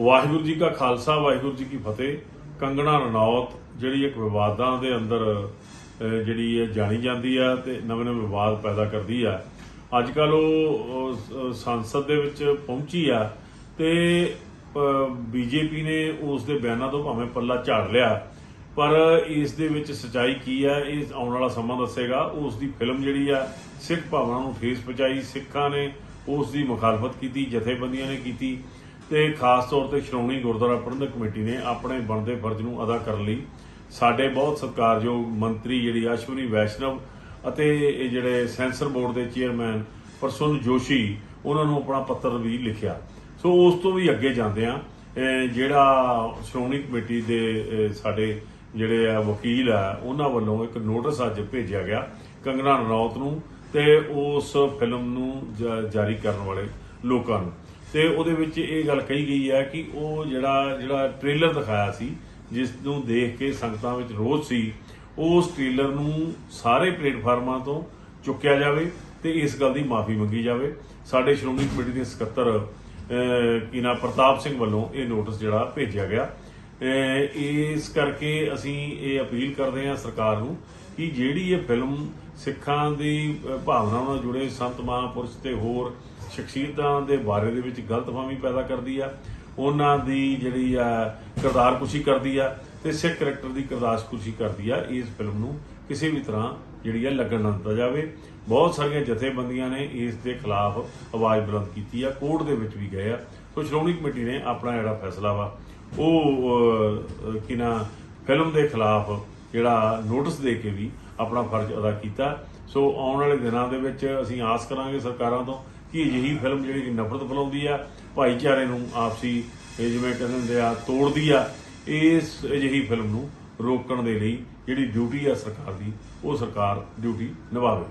ਵਾਹਿਗੁਰੂ ਜੀ ਕਾ ਖਾਲਸਾ, ਵਾਹਿਗੁਰੂ ਜੀ ਕੀ ਫਤਿਹ। ਕੰਗਣਾ ਰਣੌਤ, ਜਿਹੜੀ ਇੱਕ ਵਿਵਾਦਾਂ ਦੇ ਅੰਦਰ ਜਿਹੜੀ ਹੈ ਜਾਣੀ ਜਾਂਦੀ ਆ ਤੇ ਨਵੇਂ ਨਵੇਂ ਵਿਵਾਦ ਪੈਦਾ ਕਰਦੀ ਆ। ਅੱਜ ਕੱਲ ਉਹ ਸੰਸਦ ਦੇ ਵਿੱਚ ਪਹੁੰਚੀ ਆ ਤੇ ਬੀਜੇਪੀ ਨੇ ਉਸ ਦੇ ਬਿਆਨਾਂ ਤੋਂ ਭਾਵੇਂ ਪੱਲਾ ਝਾੜ ਲਿਆ। ਪਰ ਇਸ ਦੇ ਵਿੱਚ ਸਚਾਈ ਕੀ ਹੈ ਇਹ ਆਉਣ ਵਾਲਾ ਸਮਾਂ ਦੱਸੇਗਾ। ਉਸ ਦੀ ਫਿਲਮ ਜਿਹੜੀ ਆ, ਸਿੱਖ ਭਾਵਨਾ ਨੂੰ ਠੇਸ ਪਹੁੰਚਾਈ। ਸਿੱਖਾਂ ਨੇ ਉਸ ਦੀ ਮੁਖਾਲਫਤ ਕੀਤੀ, ਜਥੇਬੰਦੀਆਂ ਨੇ ਕੀਤੀ। ਤੇ ਖਾਸ ਤੌਰ ਤੇ ਸ਼੍ਰੋਮਣੀ ਗੁਰਦੁਆਰਾ ਪ੍ਰਬੰਧਕ ਕਮੇਟੀ ਨੇ ਆਪਣੇ ਬਣਦੇ ਫਰਜ਼ ਨੂੰ ਅਦਾ ਕਰਨ ਲਈ ਸਾਡੇ ਬਹੁਤ ਸਤਿਕਾਰਯੋਗ ਮੰਤਰੀ ਜਿਹੜੀ ਅਸ਼ਵਨੀ ਵੈਸ਼ਨਵ ਅਤੇ ਇਹ ਜਿਹੜੇ ਸੈਂਸਰ ਬੋਰਡ ਦੇ ਚੇਅਰਮੈਨ ਪ੍ਰਸੁੰਨ ਜੋਸ਼ੀ, ਉਹਨਾਂ ਨੂੰ ਆਪਣਾ ਪੱਤਰ ਵੀ ਲਿਖਿਆ। ਸੋ ਉਸ ਤੋਂ ਵੀ ਅੱਗੇ ਜਾਂਦੇ ਆ ਜਿਹੜਾ ਸ਼੍ਰੋਮਣੀ ਕਮੇਟੀ ਦੇ ਸਾਡੇ ਜਿਹੜੇ ਆ ਵਕੀਲ ਆ, ਉਹਨਾਂ ਵੱਲੋਂ ਇੱਕ ਨੋਟਿਸ ਅੱਜ ਭੇਜਿਆ ਗਿਆ ਕੰਗਨਾ ਰਣੌਤ ਨੂੰ ਤੇ ਉਸ ਫਿਲਮ ਨੂੰ ਜਾਰੀ ਕਰਨ ਵਾਲੇ ਲੋਕਾਂ ਨੂੰ। ਤੇ ਉਹਦੇ ਵਿੱਚ ਇਹ ਗੱਲ ਕਹੀ ਗਈ ਹੈ ਕਿ ਉਹ ਜਿਹੜਾ ਜਿਹੜਾ ਟ੍ਰੇਲਰ ਦਿਖਾਇਆ ਸੀ ਜਿਸ ਨੂੰ ਦੇਖ ਕੇ ਸੰਗਤਾਂ ਵਿੱਚ ਰੋਸ ਸੀ ਉਸ ਟ੍ਰੇਲਰ ਨੂੰ ਸਾਰੇ ਪਲੇਟਫਾਰਮਾਂ ਤੋਂ ਚੁੱਕਿਆ ਜਾਵੇ ਤੇ ਇਸ ਗੱਲ ਦੀ ਮਾਫੀ ਮੰਗੀ ਜਾਵੇ। ਸਾਡੇ ਸ਼੍ਰੋਮਣੀ ਕਮੇਟੀ ਦੇ ਸਕੱਤਰ ਅਹ, ਪ੍ਰਤਾਪ ਸਿੰਘ ਵੱਲੋਂ ਇਹ ਨੋਟਿਸ ਜਿਹੜਾ ਭੇਜਿਆ ਗਿਆ। ਇਸ ਕਰਕੇ ਅਸੀਂ ਇਹ ਅਪੀਲ ਕਰਦੇ ਹਾਂ ਸਰਕਾਰ ਨੂੰ ਕਿ ਜਿਹੜੀ ਇਹ ਫਿਲਮ ਸਿੱਖਾਂ ਦੀ ਭਾਵਨਾ ਨਾਲ ਜੁੜੇ ਸੰਤ ਮਹਾਂਪੁਰਸ਼ ਤੇ ਹੋਰ ਸ਼ਖਸੀਅਤਾਂ ਦੇ ਬਾਰੇ ਦੇ ਵਿੱਚ ਗਲਤਫਹਿਮੀ ਪੈਦਾ ਕਰਦੀ ਆ। ਉਹਨਾਂ ਦੀ ਜਿਹੜੀ ਆ ਕਿਰਦਾਰਕੁਸ਼ੀ ਕਰਦੀ ਆ ਤੇ ਸਿੱਖ ਕਰੈਕਟਰ ਦੀ ਕਿਰਦਾਰਕੁਸ਼ੀ ਕਰਦੀ ਆ। ਇਸ ਫਿਲਮ ਨੂੰ ਕਿਸੇ ਵੀ ਤਰ੍ਹਾਂ ਜਿਹੜੀ ਆ ਲੱਗਣ ਨਾ ਦਿੱਤਾ ਜਾਵੇ। ਬਹੁਤ ਸਾਰੀਆਂ ਜਥੇਬੰਦੀਆਂ ਨੇ ਇਸ ਦੇ ਖਿਲਾਫ ਆਵਾਜ਼ ਬੁਲੰਦ ਕੀਤੀ ਆ। ਕੋਰਟ ਦੇ ਵਿੱਚ ਵੀ ਗਏ ਆ। ਸੋ ਸ਼੍ਰੋਮਣੀ ਕਮੇਟੀ ਨੇ ਆਪਣਾ ਜਿਹੜਾ ਫੈਸਲਾ ਵਾ ਉਹ ਅਹ, ਕਿਨਾ ਫਿਲਮ ਦੇ ਖਿਲਾਫ ਜਿਹੜਾ ਨੋਟਿਸ ਦੇ ਕੇ ਵੀ ਆਪਣਾ ਫਰਜ਼ ਅਦਾ ਕੀਤਾ। ਸੋ ਆਉਣ ਵਾਲੇ ਦਿਨਾਂ ਦੇ ਵਿੱਚ ਅਸੀਂ ਆਸ ਕਰਾਂਗੇ ਸਰਕਾਰਾਂ ਤੋਂ ਕਿ ਅਜਿਹੀ ਫਿਲਮ ਜਿਹੜੀ ਕਿ ਨਫ਼ਰਤ ਫੈਲਾਉਂਦੀ ਆ, ਭਾਈਚਾਰੇ ਨੂੰ ਆਪਸੀ ਜਿਵੇਂ ਕਹਿੰਦੇ ਹੁੰਦੇ ਆ, ਤੋੜਦੀ ਆ, ਇਸ ਅਜਿਹੀ ਫਿਲਮ ਨੂੰ ਰੋਕਣ ਦੇ ਲਈ ਜਿਹੜੀ ਡਿਊਟੀ ਆ ਸਰਕਾਰ ਦੀ, ਉਹ ਸਰਕਾਰ ਡਿਊਟੀ ਨਿਭਾਵੇ।